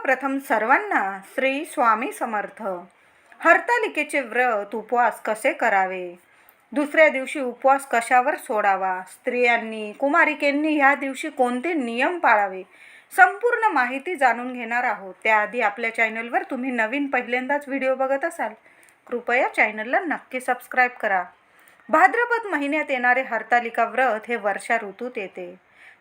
सर्वप्रथम सर्वांना श्री स्वामी समर्थ. हरतालिकेचे व्रत उपवास कसे करावे? दुसऱ्या दिवशी उपवास कशावर सोडावा? स्त्रियांनी कुमारिकेंनी ह्या दिवशी कोणते नियम पाळावे? संपूर्ण माहिती जाणून घेणार आहोत. त्याआधी आपल्या चॅनलवर तुम्ही नवीन पहिल्यांदाच व्हिडिओ बघत असाल कृपया चॅनलला नक्की सबस्क्राईब करा. भाद्रपद महिन्यात येणारे हरतालिका व्रत हे वर्षा ऋतूत येते.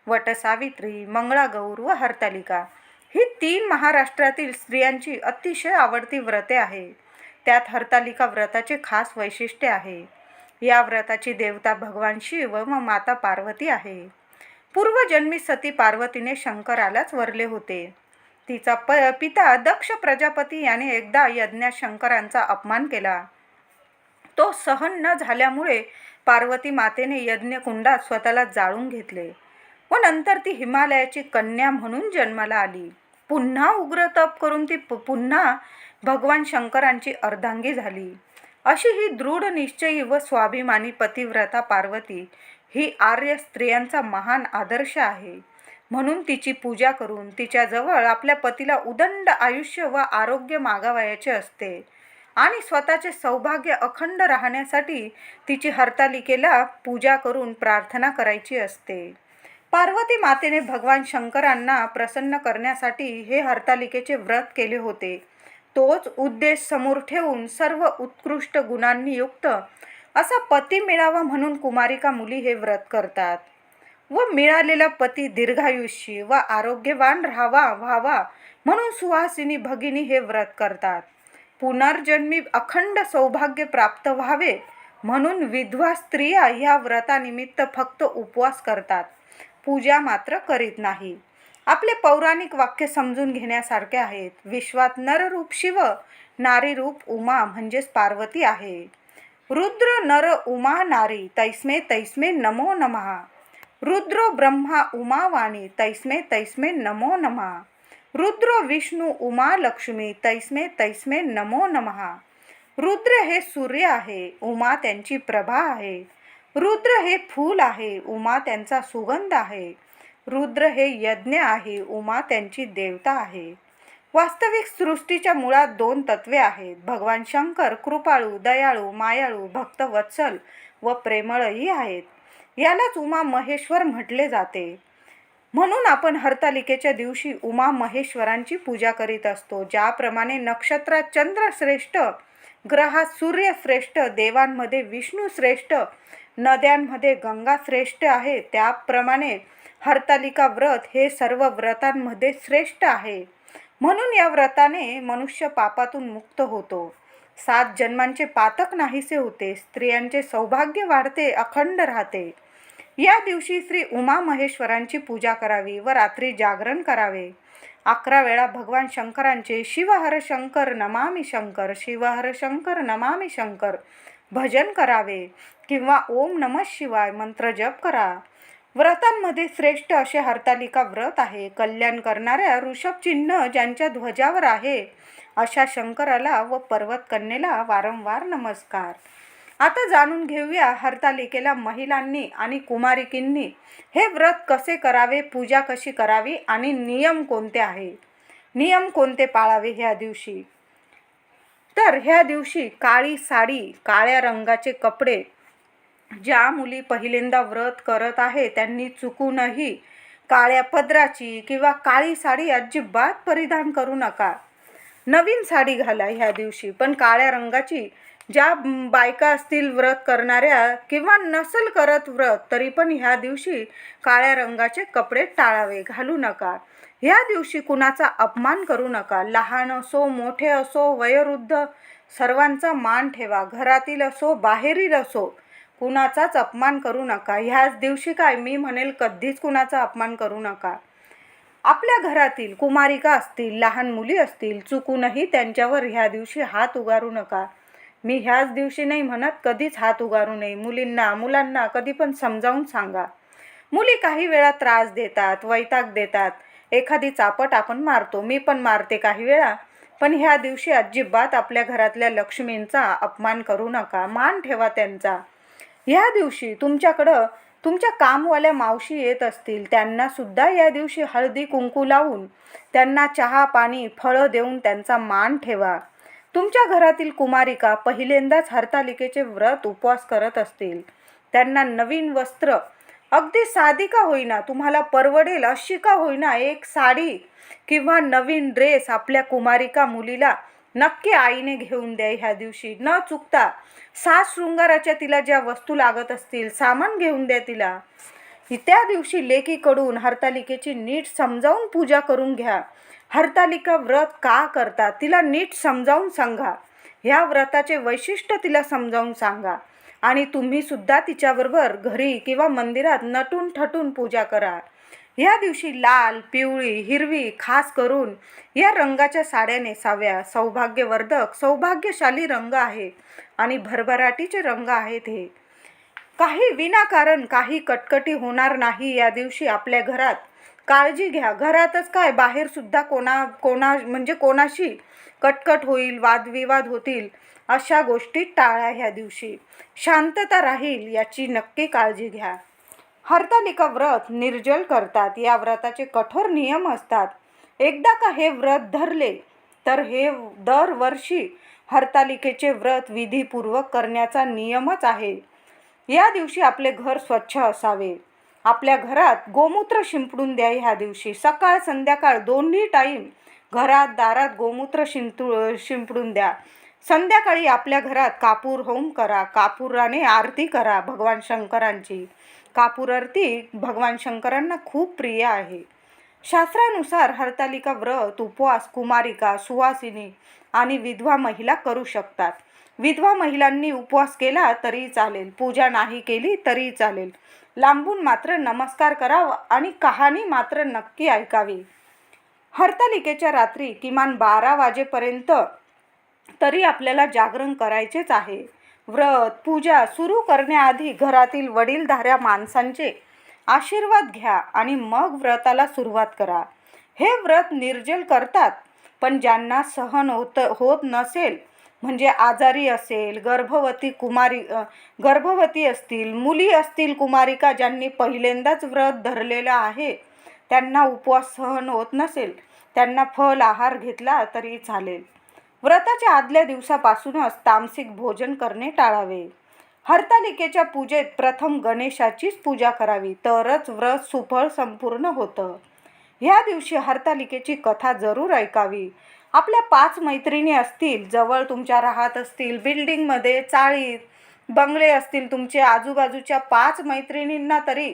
वटसावित्री मंगळागौर व हरतालिका. ही तीन महाराष्ट्रातील स्त्रियांची अतिशय आवडती व्रते आहे त्यात हरतालिका व्रताचे खास वैशिष्ट्य आहे. या व्रताची देवता भगवान शिव व माता पार्वती आहे. पूर्वजन्मी सती पार्वतीने शंकरालाच वरले होते. तिचा प पिता दक्ष प्रजापती याने एकदा यज्ञात शंकरांचा अपमान केला. तो सहन न झाल्यामुळे पार्वती मातेने यज्ञकुंडात स्वतःला जाळून घेतले. व नंतर ती हिमालयाची कन्या म्हणून जन्माला आली. पुन्हा उग्र तप करून ती पुन्हा भगवान शंकरांची अर्धांगी झाली. अशी ही दृढ निश्चयी व स्वाभिमानी पतिव्रता पार्वती ही आर्य स्त्रियांचा महान आदर्श आहे. म्हणून तिची पूजा करून तिच्याजवळ आपल्या पतीला उदंड आयुष्य व आरोग्य मागावयाचे असते. आणि स्वतःचे सौभाग्य अखंड राहण्यासाठी तिची हरतालिकेला पूजा करून प्रार्थना करायची असते. पार्वती मातेने भगवान शंकरांना प्रसन्न करण्यासाठी हे हरतालिकेचे व्रत केले होते. तोच उद्देश समोर ठेवून सर्व उत्कृष्ट गुणांनी युक्त असा पती मिळावा म्हणून कुमारिका मुली हे व्रत करतात. व मिळालेला पती दीर्घायुष्यी व आरोग्यवान राहावा व्हावा म्हणून सुहासिनी भगिनी हे व्रत करतात. पुनर्जन्मी अखंड सौभाग्य प्राप्त व्हावे म्हणून विधवा स्त्रिया ह्या व्रतानिमित्त फक्त उपवास करतात. पूजा मात्र करीत नाही. आपले पौराणिक वाक्य समजून घेण्यासारखे आहेत. विश्वात नररूप शिव नारी रूप उमा म्हणजेच पार्वती आहे. रुद्र नर उमा नारी तैस्मे तैस्मे नमो नमः रुद्रो ब्रह्मा उमा वाणी तैस्मे तैस्मे नमो नमः रुद्र विष्णू उमा लक्ष्मी तैस्मे तैस्मे नमो नमः रुद्र हे सूर्य आहे. उमा त्यांची प्रभा आहे. रुद्र हे फूल आहे उमा त्यांचा सुगंध आहे. रुद्र हे यज्ञ आहे उमा त्यांची देवता आहे. वास्तविक सृष्टीच्या मुळात दोन तत्वे आहेत. भगवान शंकर कृपाळू दयाळू मायाळू भक्तवत्सल व प्रेमळही आहेत. यालाच उमा महेश्वर म्हटले जाते. म्हणून आपण हरतालिकेच्या दिवशी उमा महेश्वरांची पूजा करीत असतो ज्याप्रमाणे नक्षत्रात चंद्र श्रेष्ठ ग्रहात सूर्य श्रेष्ठ देवांमध्ये विष्णू श्रेष्ठ नद्यांमध्ये गंगा श्रेष्ठ आहे. त्याप्रमाणे हरतालिका व्रत हे सर्व व्रतांमध्ये श्रेष्ठ आहे. म्हणून या व्रताने मनुष्य पापातून मुक्त होतो. सात जन्मांचे पातक नाहीसे होते. स्त्रियांचे सौभाग्य वाढते अखंड राहते. या दिवशी श्री उमा महेश्वरांची पूजा करावी व रात्री जागरण करावे. अकरा वेळा भगवान शंकरांचे शिवहर शंकर नमामि शंकर शिवहर शंकर नमामि शंकर भजन करावे किंवा ओम नमः शिवाय मंत्र जप करा. व्रतांमध्ये श्रेष्ठ असे हरतालिका व्रत आहे. कल्याण करणाऱ्या ऋषभ चिन्ह ज्यांच्या ध्वजावर आहे अशा शंकराला व पर्वत कन्येला वारंवार नमस्कार. आता जाणून घेऊया हरतालिकेला महिलांनी आणि कुमारिकींनी हे व्रत कसे करावे पूजा कशी करावी आणि नियम कोणते आहे? नियम कोणते पाळावे ह्या दिवशी? तर ह्या दिवशी काळी साडी काळ्या रंगाचे कपडे ज्या मुली पहिल्यांदा व्रत करत आहे त्यांनी चुकूनही काळ्या पदराची किंवा काळी साडी अजिबात परिधान करू नका. नवीन साडी घाला ह्या दिवशी पण काळ्या रंगाची ज्या बायका असतील व्रत करणाऱ्या किंवा नसल करत व्रत तरी पण ह्या दिवशी काळ्या रंगाचे कपडे टाळावे घालू नका. ह्या दिवशी कुणाचा अपमान करू नका. लहान असो मोठे असो वयोवृद्ध सर्वांचा मान ठेवा. घरातील असो बाहेरील असो कुणाचाच अपमान करू नका. ह्याच दिवशी काय? मी म्हणेल कधीच कुणाचा अपमान करू नका. आपल्या घरातील कुमारिका असतील लहान मुली असतील चुकूनही त्यांच्यावर ह्या दिवशी हात उगारू नका. मी ह्याच दिवशी नाही म्हणत कधीच हात उगारू नये. मुलींना मुलांना कधी पण समजावून सांगा. मुली काही वेळा त्रास देतात वैताग देतात. एखादी चापट आपण मारतो. मी पण मारते काही वेळा. पण ह्या दिवशी अजिबात आपल्या घरातल्या लक्ष्मींचा अपमान करू नका. मान ठेवा त्यांचा. ह्या दिवशी तुमच्याकडं तुमच्या कामवाल्या मावशी येत असतील. त्यांना सुद्धा या दिवशी हळदी कुंकू लावून त्यांना चहा पाणी फळं देऊन त्यांचा मान ठेवा. तुमच्या घरातील कुमारिका पहिल्यांदाच हरतालिकेचे व्रत उपवास करत असतील. त्यांना नवीन वस्त्र अगदी साधी का होईना? तुम्हाला परवडेल अशी का होईना एक साडी किंवा नवीन ड्रेस आपल्या कुमारिका मुलीला नक्की आईने घेऊन द्या ह्या दिवशी. न चुकता सात शृंगाराच्या तिला ज्या वस्तू लागत असतील सामान घेऊन द्या तिला. त्या दिवशी लेकीकडून हरतालिकेची नीट समजावून पूजा करून घ्या. हरतालिका व्रत का करतात तिला नीट समजावून सांगा. ह्या व्रताचे वैशिष्ट्य तिला समजावून सांगा. आणि तुम्ही सुद्धा तिच्याबरोबर घरी किंवा मंदिरात नटून ठटून पूजा करा. या दिवशी लाल पिवळी हिरवी खास करून या रंगाच्या साड्या नेसाव्या. सौभाग्यवर्धक सौभाग्यशाली रंग आहे आणि भरभराटीचे रंग आहेत हे. काही विनाकारण काही कटकटी होणार नाही या दिवशी आपल्या घरात. काळजी घ्या. घरातच काय? बाहेर सुद्धा कोणा कोणा म्हणजे कोणाशी कटकट होईल वादविवाद होतील अशा गोष्टी टाळा ह्या दिवशी. शांतता राहील याची नक्की काळजी घ्या. हरतालिका व्रत निर्जल करतात. या व्रताचे कठोर नियम असतात. एकदा का हे व्रत धरले तर हे दरवर्षी हरतालिकेचे व्रत विधीपूर्वक करण्याचा नियमच आहे. या दिवशी आपले घर स्वच्छ असावे. आपल्या घरात गोमूत्र शिंपडून द्या ह्या दिवशी. सकाळ संध्याकाळ दोन्ही टाईम घरात दारात गोमूत्र शिंतू शिंपडून द्या. संध्याकाळी आपल्या घरात कापूर होम करा. कापुराने आरती करा भगवान शंकरांची. कापूर आरती भगवान शंकरांना खूप प्रिय आहे. शास्त्रानुसार हरतालिका व्रत उपवास कुमारिका सुवासिनी आणि विधवा महिला करू शकतात. विधवा महिलांनी उपवास केला तरी चालेल. पूजा नाही केली तरी चालेल. लांबून मात्र नमस्कार करावा आणि कहाणी मात्र नक्की ऐकावी. हरतालिकेच्या रात्री किमान बारा वाजेपर्यंत तरी आपल्याला जागरण करायचेच आहे. व्रत पूजा सुरू करण्याआधी घरातील वडीलधाऱ्या माणसांचे आशीर्वाद घ्या आणि मग व्रताला सुरुवात करा. हे व्रत निर्जल करतात पण ज्यांना सहन होत होत नसेल म्हणजे आजारी असेल गर्भवती कुमारी गर्भवती असतील मुली असतील कुमारिका ज्यांनी पहिल्यांदाच व्रत धरलेलं आहे त्यांना उपवास सहन होत नसेल त्यांना फल आहार घेतला तरी चालेल. व्रताच्या आदल्या दिवसापासूनच तामसिक भोजन करणे टाळावे. हरतालिकेच्या पूजेत प्रथम गणेशाचीच पूजा करावी तरच व्रत सुफळ संपूर्ण होतं. ह्या दिवशी हरतालिकेची कथा जरूर ऐकावी. आपल्या पाच मैत्रिणी असतील जवळ तुमच्या राहत असतील बिल्डिंगमध्ये चाळीत बंगले असतील तुमचे आजूबाजूच्या पाच मैत्रिणींना तरी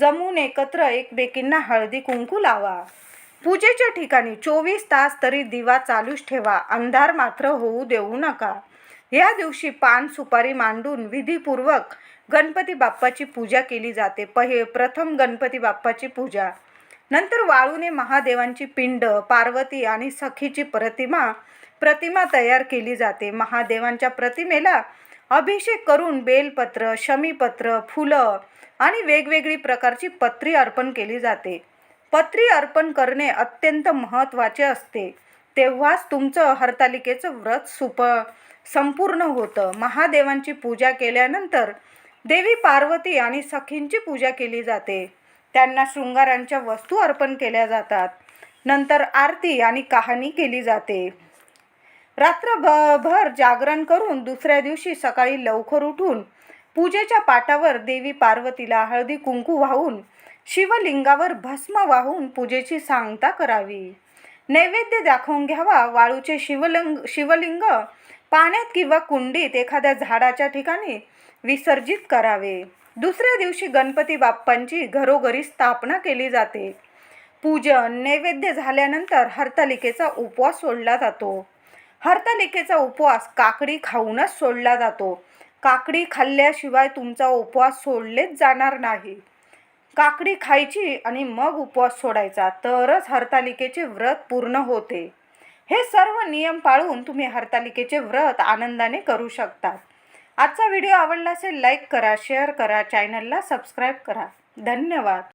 जमून एकत्र एकमेकींना हळदी कुंकू लावा. पूजेच्या ठिकाणी चोवीस तास तरी दिवा चालूच ठेवा. अंधार मात्र होऊ देऊ नका. या दिवशी पान सुपारी मांडून विधीपूर्वक गणपती बाप्पाची पूजा केली जाते. पहि प्रथम गणपती बाप्पाची पूजा. नंतर वाळूने महादेवांची पिंड पार्वती आणि सखीची प्रतिमा प्रतिमा तयार केली जाते. महादेवांच्या प्रतिमेला अभिषेक करून बेलपत्र शमीपत्र फुलं आणि वेगवेगळी प्रकारची पत्री अर्पण केली जाते. पत्री अर्पण करणे अत्यंत महत्त्वाचे असते. तेव्हाच तुमचं हरतालिकेचं व्रत सुप संपूर्ण होतं. महादेवांची पूजा केल्यानंतर देवी पार्वती आणि सखींची पूजा केली जाते. त्यांना शृंगारांच्या वस्तू अर्पण केल्या जातात. नंतर आरती आणि कहाणी केली जाते. रात्रभर जागरण करून दुसऱ्या दिवशी सकाळी लवकर उठून पूजेच्या पाटावर देवी पार्वतीला हळदी कुंकू वाहून शिवलिंगावर भस्म वाहून पूजेची सांगता करावी. नैवेद्य दाखवून घ्यावा. वाळूचे शिवलिंग शिवलिंग पाण्यात किंवा कुंडीत एखाद्या झाडाच्या ठिकाणी विसर्जित करावे. दुसऱ्या दिवशी गणपती बाप्पांची घरोघरी स्थापना केली जाते. पूजन नैवेद्य झाल्यानंतर हरतालिकेचा उपवास सोडला जातो. हरतालिकेचा उपवास काकडी खाऊनच सोडला जातो. काकडी खाल्ल्याशिवाय तुमचा उपवास सोडलेच जाणार नाही. काकडी खायची आणि मग उपवास सोडायचा तरच हरतालिकेचे व्रत पूर्ण होते. हे सर्व नियम पाळून तुम्ही हरतालिकेचे व्रत आनंदाने करू शकता. आजचा व्हिडिओ आवडला असेल लाईक करा शेअर करा चॅनलला सबस्क्राईब करा. धन्यवाद.